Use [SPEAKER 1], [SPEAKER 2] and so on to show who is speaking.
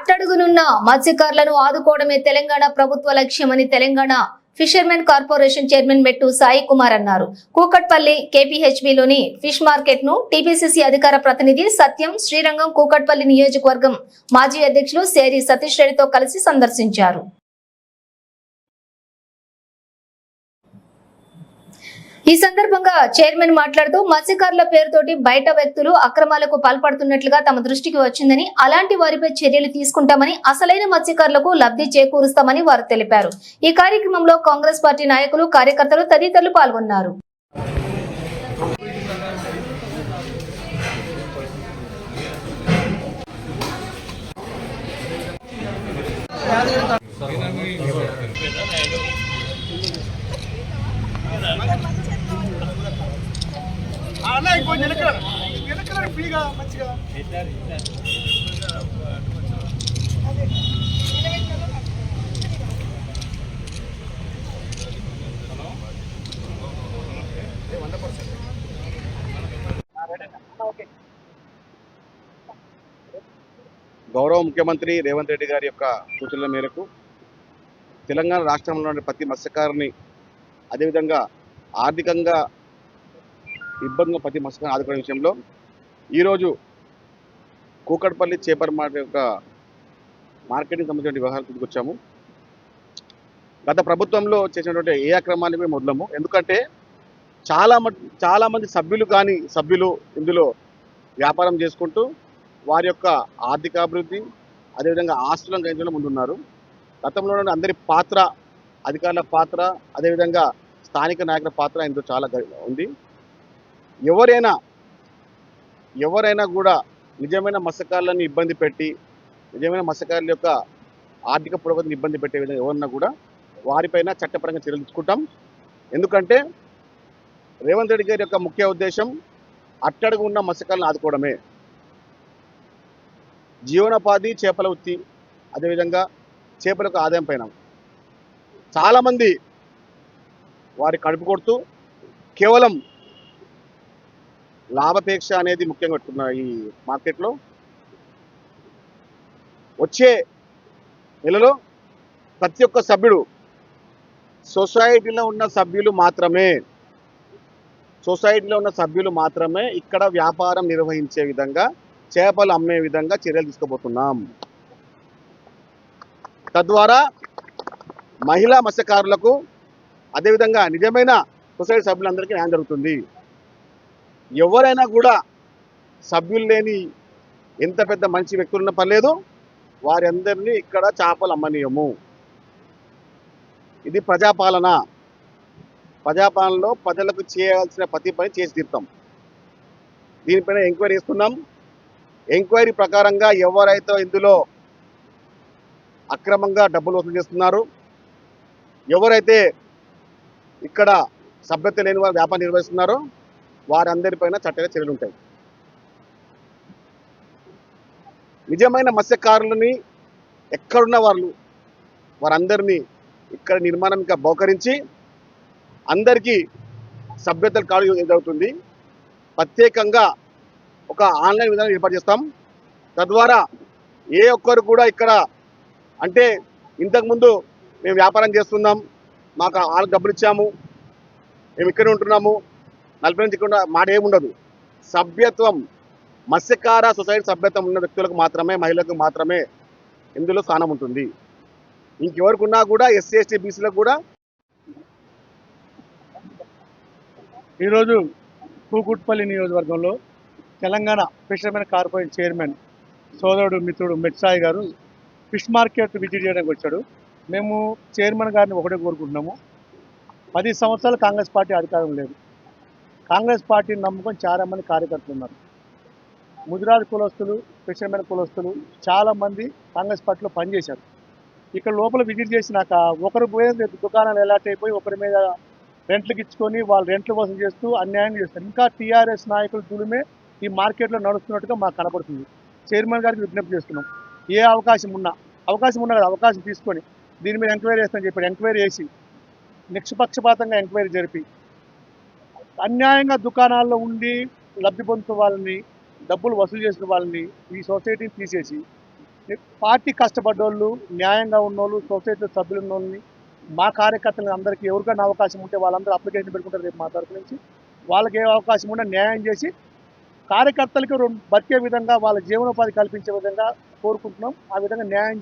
[SPEAKER 1] అట్టడుగునున్న మత్స్యకారులను ఆదుకోవడమే తెలంగాణ ప్రభుత్వ లక్ష్యమని Telangana fishermen corporation chairman మెట్టు సాయి కుమార్ అన్నారు. కూకట్పల్లి కేపీహెచ్బిలోని ఫిష్ మార్కెట్ను టీపీసీసీ అధికార ప్రతినిధి సత్యం శ్రీరంగం కూకట్పల్లి నియోజకవర్గం మాజీ అధ్యక్షులు సేరి సతీష్ రెడ్డితో కలిసి సందర్శించారు. ఈ సందర్భంగా చైర్మన్ మాట్లాడుతూ మత్స్యకారుల పేరుతోటి బయట వ్యక్తులు అక్రమాలకు పాల్పడుతున్నట్లుగా తమ దృష్టికి వచ్చిందని అలాంటి వారిపై చర్యలు తీసుకుంటామని అసలైన మత్స్యకారులకు లబ్ధి చేకూరుస్తామని వారు తెలిపారు. ఈ కార్యక్రమంలో కాంగ్రెస్ పార్టీ నాయకులు కార్యకర్తలు తదితరులు పాల్గొన్నారు.
[SPEAKER 2] ఫ్రీగా మంచిగా.
[SPEAKER 3] గౌరవ ముఖ్యమంత్రి రేవంత్ రెడ్డి గారి యొక్క సూచనల మేరకు తెలంగాణ రాష్ట్రంలోని ప్రతి మత్స్యకారుని అదేవిధంగా ఆర్థికంగా ఇబ్బందులు ప్రతి మత్స్యకారుని ఆదుకునే విషయంలో ఈరోజు కూకట్పల్లి చేపల మార్కెట్ యొక్క మార్కెటింగ్ సంబంధించిన వ్యవహారం తీసుకొచ్చాము గత ప్రభుత్వంలో చేసినటువంటి ఏ అక్రమాన్ని మేము మొదలము. ఎందుకంటే చాలా చాలామంది చాలా మంది సభ్యులు కానీ సభ్యులు ఇందులో వ్యాపారం చేసుకుంటూ వారి యొక్క ఆర్థికాభివృద్ధి అదేవిధంగా ఆస్తులను గ్రహించడం ముందున్నారు. గతంలో అందరి పాత్ర అధికారుల పాత్ర అదేవిధంగా స్థానిక నాయకుల పాత్ర ఇందులో చాలా ఉంది. ఎవరైనా ఎవరైనా కూడా నిజమైన మత్స్యకారులను ఇబ్బంది పెట్టి నిజమైన మత్స్యకారుల యొక్క ఆర్థిక పురోగతిని ఇబ్బంది పెట్టే విధంగా ఎవరన్నా కూడా వారిపైన చట్టపరంగా చర్యలు తీసుకుంటాం. ఎందుకంటే రేవంత్ రెడ్డి గారి యొక్క ముఖ్య ఉద్దేశం అట్టడుగు ఉన్న మత్స్యకారులను ఆదుకోవడమే. జీవనోపాధి చేపల వృత్తి అదేవిధంగా చేపలకు ఆదాయం పైన. చాలామంది వారి కడుపు కొడుతూ కేవలం లాభాపేక్ష అనేది ముఖ్యంగా పెట్టుకున్నారు ఈ మార్కెట్లో వచ్చే నెలలో ప్రతి ఒక్క సభ్యుడు సొసైటీలో ఉన్న సభ్యులు మాత్రమే సొసైటీలో ఉన్న సభ్యులు మాత్రమే ఇక్కడ వ్యాపారం నిర్వహించే విధంగా చేపలు అమ్మే విధంగా చర్యలు తీసుకోబోతున్నాం. తద్వారా మహిళా మత్స్యకారులకు అదేవిధంగా నిజమైన సొసైటీ సభ్యులందరికీ న్యాయం జరుగుతుంది. ఎవరైనా కూడా సభ్యులు లేని ఎంత పెద్ద మంచి వ్యక్తులున్న పర్లేదు వారందరినీ ఇక్కడ చేపలు అమ్మనీయము. ఇది ప్రజాపాలన. ప్రజాపాలనలో ప్రజలకు చేయాల్సిన ప్రతి పని చేసి తీర్థం దీనిపైన ఎంక్వైరీ చేస్తున్నాం. ఎంక్వైరీ ప్రకారంగా ఎవరైతే ఇందులో అక్రమంగా డబ్బులు వసూలు చేస్తున్నారు ఎవరైతే ఇక్కడ సభ్యత లేని వారు వ్యాపారం నిర్వహిస్తున్నారో వారందరిపైన చట్టంగా చర్యలు ఉంటాయి. నిజమైన మత్స్యకారులని ఎక్కడున్న వాళ్ళు వారందరినీ ఇక్కడ నిర్మాణం ఇంకా బహుకరించి అందరికీ సభ్యతలు కాలు ఎదురవుతుంది. ప్రత్యేకంగా ఒక ఆన్లైన్ విధానం ఏర్పాటు చేస్తాం. తద్వారా ఏ ఒక్కరు కూడా ఇక్కడ అంటే ఇంతకుముందు మేము వ్యాపారం చేస్తున్నాం మాకు వాళ్ళకి డబ్బులు ఇచ్చాము మేము ఇక్కడే ఉంటున్నాము నలభై నుంచి ఇక్కడ మాట ఏముండదు. సభ్యత్వం మత్స్యకార సొసైటీ సభ్యత్వం ఉన్న వ్యక్తులకు మాత్రమే మహిళలకు మాత్రమే ఇందులో స్థానం ఉంటుంది. ఇంకెవరికి ఉన్నా కూడా ఎస్సీ ఎస్టీ బీసీలకు కూడా
[SPEAKER 2] ఈరోజు కూకుట్పల్లి నియోజకవర్గంలో తెలంగాణ ఫిషర్మెన్ కార్పొరేషన్ చైర్మన్ సోదరుడు మిత్రుడు మెట్సాయి గారు ఫిష్ మార్కెట్ విజిట్ చేయడానికి వచ్చాడు. మేము చైర్మన్ గారిని ఒకటే కోరుకుంటున్నాము. పది సంవత్సరాలు కాంగ్రెస్ పార్టీ అధికారం లేదు. కాంగ్రెస్ పార్టీని నమ్ముకొని చాలా మంది కార్యకర్తలు ఉన్నారు. ముదిరాజ్ కులస్తులు ఫిషర్మెన్ కులస్తులు చాలామంది కాంగ్రెస్ పార్టీలో పనిచేశారు. ఇక్కడ లోపల విజిట్ చేసినాక ఒకరు పోయే దుకాణాలు ఎలాట్ అయిపోయి ఒకరి మీద రెంట్లకు ఇచ్చుకొని వాళ్ళు రెంట్లు వసూలు చేస్తూ అన్యాయం చేస్తారు. ఇంకా టీఆర్ఎస్ నాయకుల దులుమే ఈ మార్కెట్లో నడుస్తున్నట్టుగా మాకు కనపడుతుంది చైర్మన్ గారికి విజ్ఞప్తి చేస్తున్నాం. ఏ అవకాశం ఉన్నా అవకాశం ఉన్నా కదా అవకాశం తీసుకొని దీని మీద ఎంక్వైరీ చేస్తామని చెప్పారు ఎంక్వైరీ చేసి నిష్పక్షపాతంగా ఎంక్వైరీ జరిపి అన్యాయంగా దుకాణాల్లో ఉండి లబ్ధి పొందుతున్న వాళ్ళని డబ్బులు వసూలు చేసిన వాళ్ళని ఈ సొసైటీని తీసేసి పార్టీ కష్టపడ్డోళ్ళు న్యాయంగా ఉన్నోళ్ళు సొసైటీలో సభ్యులు ఉన్నోళ్ళని మా కార్యకర్తలు అందరికీ ఎవరికైనా అవకాశం ఉంటే వాళ్ళందరూ అప్లికేషన్ పెట్టుకుంటారు రేపు మా తరపు నుంచి. వాళ్ళకి ఏ అవకాశం ఉన్నా న్యాయం చేసి కార్యకర్తలకు రెండు బతికే విధంగా వాళ్ళ జీవనోపాధి కల్పించే విధంగా కోరుకుంటున్నాం. ఆ విధంగా న్యాయం